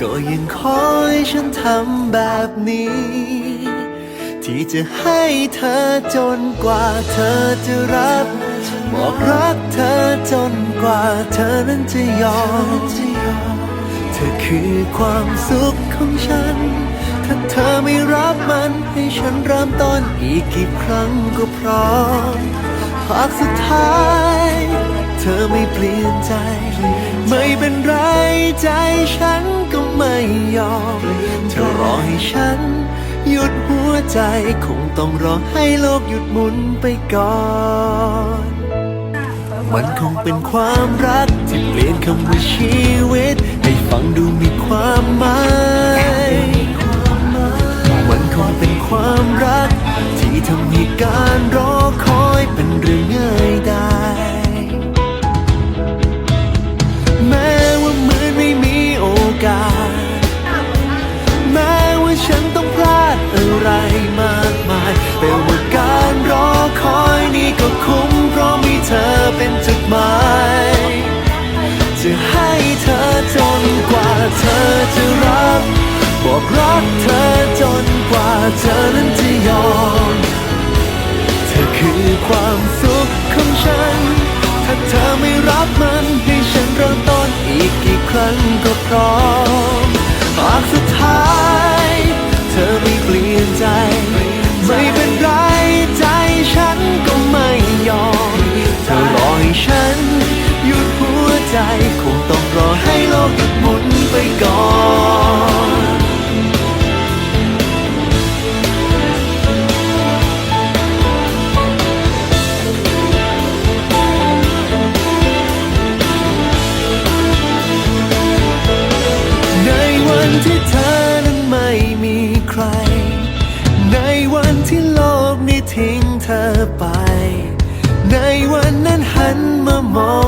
ก็ยังคอยฉันทำแบบนี้ ที่จะให้เธอจนกว่าเธอจะรับ บอกรักเธอจนกว่าเธอนั้นจะยอม เธอคือความสุขของฉัน ถ้าเธอไม่รับมันให้ฉันเริ่มต้นอีกกี่ครั้งก็พร้อมหากสุดท้าย เธอไม่เปลี่ยนใจ ไม่เป็นไรใจฉันก็ไม่ยอม เธอรอให้ฉัน หยุดหัวใจคงต้องรอให้โลกหยุดหมุนไปก่อน มันคงเป็นความรักที่เปลี่ยนคำว่าชีวิต ให้ฟังดูมีความหมาย เป็นจุดหมายจะให้เธอจนกว่าเธอจะรับบอกรักเธอจนกว่าเธอนั้นจะยอม เธอคือความสุขของฉัน ถ้าเธอไม่รับมันให้ฉันเริ่มต้นอีกกี่ครั้งก็พร้อม ใจคงต้องรอให้โลกหยุดหมุนไปก่อนในวันที่เธอนั้นไม่มีใคร ในวันที่โลกนี้ทิ้งเธอไป ในวันนั้นหันมามอง